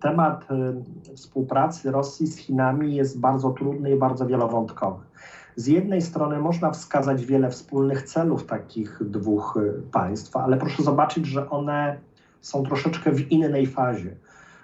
temat y, współpracy Rosji z Chinami jest bardzo trudny i bardzo wielowątkowy. Z jednej strony można wskazać wiele wspólnych celów takich dwóch y, państw, ale proszę zobaczyć, że one są troszeczkę w innej fazie.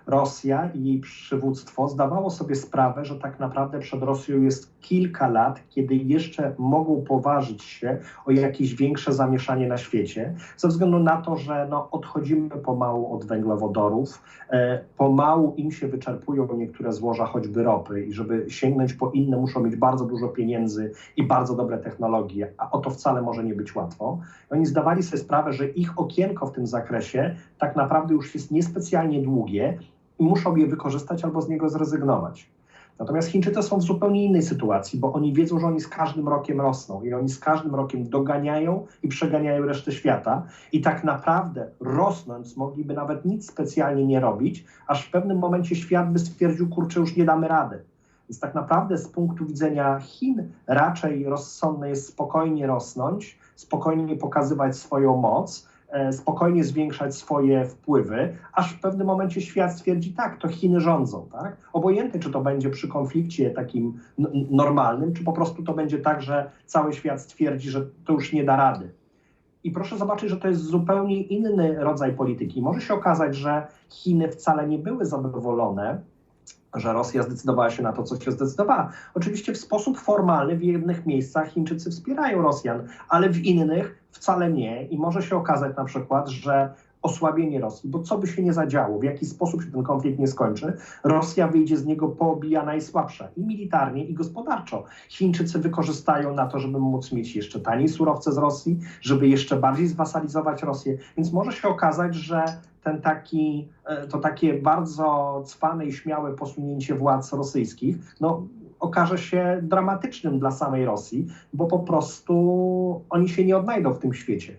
Rosja i jej przywództwo zdawało sobie sprawę, że tak naprawdę przed Rosją jest kilka lat, kiedy jeszcze mogą poważyć się o jakieś większe zamieszanie na świecie, ze względu na to, że no, odchodzimy pomału od węglowodorów, e, pomału im się wyczerpują niektóre złoża, choćby ropy, i żeby sięgnąć po inne, muszą mieć bardzo dużo pieniędzy i bardzo dobre technologie, a o to wcale może nie być łatwo. I oni zdawali sobie sprawę, że ich okienko w tym zakresie tak naprawdę już jest niespecjalnie długie muszą je wykorzystać albo z niego zrezygnować. Natomiast Chińczycy są w zupełnie innej sytuacji, bo oni wiedzą, że oni z każdym rokiem rosną i oni z każdym rokiem doganiają i przeganiają resztę świata. I tak naprawdę rosnąc mogliby nawet nic specjalnie nie robić, aż w pewnym momencie świat by stwierdził, kurczę, już nie damy rady. Więc tak naprawdę z punktu widzenia Chin raczej rozsądne jest spokojnie rosnąć, spokojnie pokazywać swoją moc, spokojnie zwiększać swoje wpływy, aż w pewnym momencie świat stwierdzi, tak, to Chiny rządzą, tak? Obojętnie, czy to będzie przy konflikcie takim normalnym, czy po prostu to będzie tak, że cały świat stwierdzi, że to już nie da rady. I proszę zobaczyć, że to jest zupełnie inny rodzaj polityki. Może się okazać, że Chiny wcale nie były zadowolone że Rosja zdecydowała się na to, co się zdecydowała. Oczywiście w sposób formalny w jednych miejscach Chińczycy wspierają Rosjan, ale w innych wcale nie. I może się okazać na przykład, że osłabienie Rosji, bo co by się nie zadziało, w jaki sposób się ten konflikt nie skończy, Rosja wyjdzie z niego poobija najsłabsza i militarnie, i gospodarczo. Chińczycy wykorzystają na to, żeby móc mieć jeszcze taniej surowce z Rosji, żeby jeszcze bardziej zwasalizować Rosję. Więc może się okazać, że ten taki, e, to takie bardzo cwane i śmiałe posunięcie władz rosyjskich, no, okaże się dramatycznym dla samej Rosji, bo po prostu oni się nie odnajdą w tym świecie.